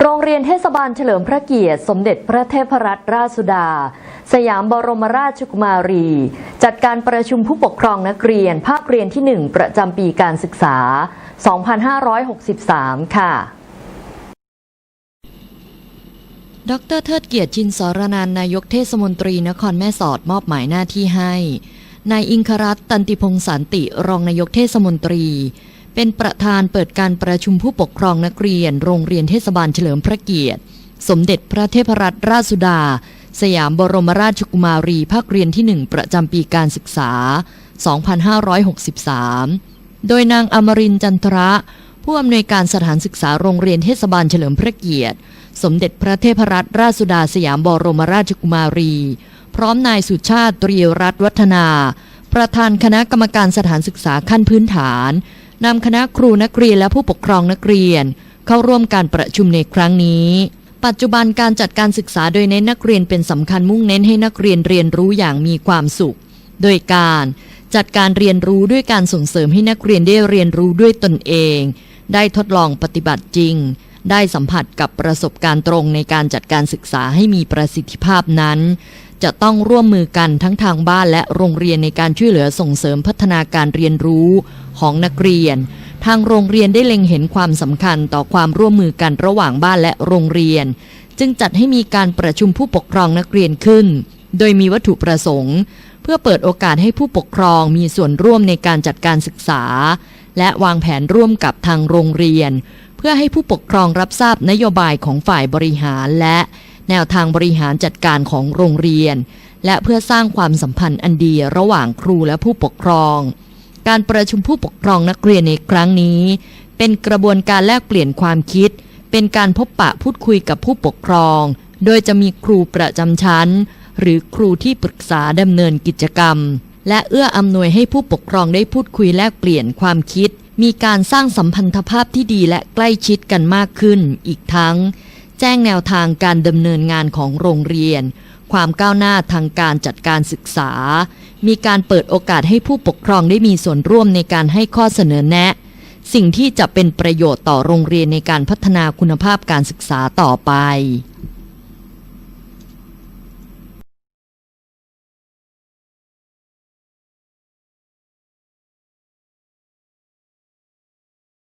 โรงเรียนเทศบาลเฉลิมพระเกียรติ สมเด็จพระเทพรัตนราชสุดา สยามบรมราชกุมารี จัดการประชุมผู้ปกครองนักเรียน ภาคเรียนที่ 1 ประจำปีการศึกษา 2563 ค่ะ ดรเทิดเกียรติชินสรนันนายกเทศมนตรีนครแม่สอดมอบหมายหน้าที่ให้ นายอิงครัตน์ตันติพงศ์สันติรองนายกเทศมนตรี เป็นประธานเปิดการประชุมผู้ปกครองนักเรียน โรงเรียนเทศบาลเฉลิมพระเกียรติ สมเด็จพระเทพรัตนราชสุดา สยามบรมราชกุมารีภาคเรียนที่ 1 ประจำปีการศึกษา 2563 โดยนางอมรินจันทระ ผู้อำนวยการสถานศึกษาโรงเรียนเทศบาลเฉลิมพระเกียรติ สมเด็จพระเทพรัตนราชสุดาสยามบรมราชกุมารี พร้อมนายสุชาติตรีรัตน์วัฒนา ประธานคณะกรรมการสถานศึกษาขั้นพื้นฐาน นำคณะครูนักเรียนและผู้ปกครองนักเรียน เข้าร่วมการประชุมในครั้งนี้ ปัจจุบันการจัดการศึกษาโดยเน้นนักเรียนเป็นสำคัญมุ่งเน้นให้นักเรียนเรียนรู้อย่างมีความสุข โดยการจัดการเรียนรู้ด้วยการส่งเสริมให้นักเรียนได้เรียนรู้ด้วยตนเอง ได้ทดลองปฏิบัติจริง ได้สัมผัสกับประสบการณ์ตรงในการจัดการศึกษาให้มีประสิทธิภาพนั้น จะต้องร่วมมือกันทั้งทางบ้านและโรงเรียนในการช่วยเหลือส่งเสริมพัฒนาการเรียนรู้ของนักเรียน ทางโรงเรียนได้เล็งเห็นความสำคัญต่อความร่วมมือกันระหว่างบ้านและโรงเรียน จึงจัดให้มีการประชุมผู้ปกครองนักเรียนขึ้น โดยมีวัตถุประสงค์ เพื่อเปิดโอกาสให้ผู้ปกครองมีส่วนร่วมในการจัดการศึกษา และวางแผนร่วมกับทางโรงเรียน เพื่อให้ผู้ปกครองรับทราบนโยบายของฝ่ายบริหารและ แนวทางบริหารจัดการของโรงเรียน และเพื่อสร้างความสัมพันธ์อันดีระหว่างครูและผู้ปกครอง การประชุมผู้ปกครองนักเรียนในครั้งนี้ เป็นกระบวนการแลกเปลี่ยนความคิด เป็นการพบปะพูดคุยกับผู้ปกครอง โดยจะมีครูประจำชั้น หรือครูที่ปรึกษาดำเนินกิจกรรม และเอื้ออำนวยให้ผู้ปกครองได้พูดคุยแลกเปลี่ยนความคิดมีการสร้างสัมพันธภาพที่ดีและใกล้ชิดกันมากขึ้น อีกทั้ง แจ้งแนวทางการดำเนินงานของโรงเรียน ความก้าวหน้าทางการจัดการศึกษา มีการเปิดโอกาสให้ผู้ปกครองได้มีส่วนร่วมในการให้ข้อเสนอแนะ สิ่งที่จะเป็นประโยชน์ต่อโรงเรียนในการพัฒนาคุณภาพการศึกษาต่อไป